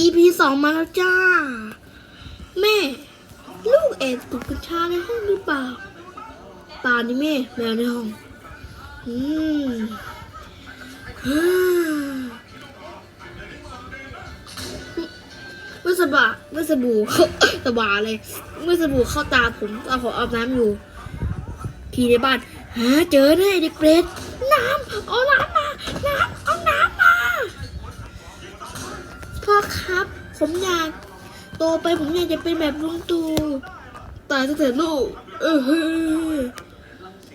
EP สองมาแล้วจ้า แม่ ลูกแอบสูบกัญชาในห้องหรือเปล่าป่านี่แม่แมวในห้อง อืมฮ่าเมื่อสบาเมื่อสบู่เข้าสบาเลย เมื่อสบู่เข้าตาผมตอนผมอาบน้ำอยู่พี่ในบ้านหาเจอแน่เด็กเปรตน้ำเอาน้ำมา น้ำ พ่อครับ ผมอยากโตไปผมอยากจะเป็นแบบลุงตู่ตายซะเถอะลูกเออ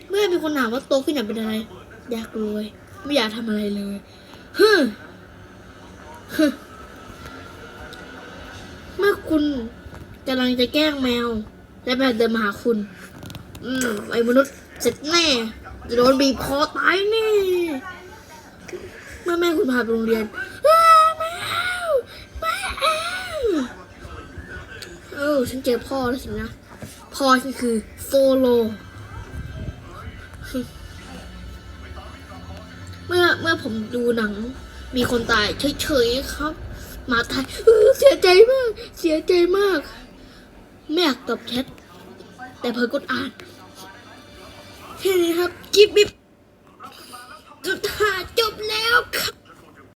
เมื่อมีคนถามว่าโตขึ้นอยากเป็นอะไร อยากรวย ไม่อยากทำอะไรเลยฮึฮึเมื่อคุณกำลังจะแกล้งแมว และแมวเดินมาหาคุณ อืมไอ้มนุษย์เสร็จแน่จะโดนบีบคอตายแน่เมื่อแม่คุณพาไปโรงเรียน เออฉันเจอพ่อแล้วสินะ พ่อฉันคือโซโล เมื่อเมื่อผมดูหนัง มีคนตายเฉยๆครับ มาตายเสียใจมาก เสียใจมาก ไม่อยากตอบแชทแต่เพอกดอ่านแค่นี้ครับกิ๊บบิบสุดท้ายจบแล้วครับ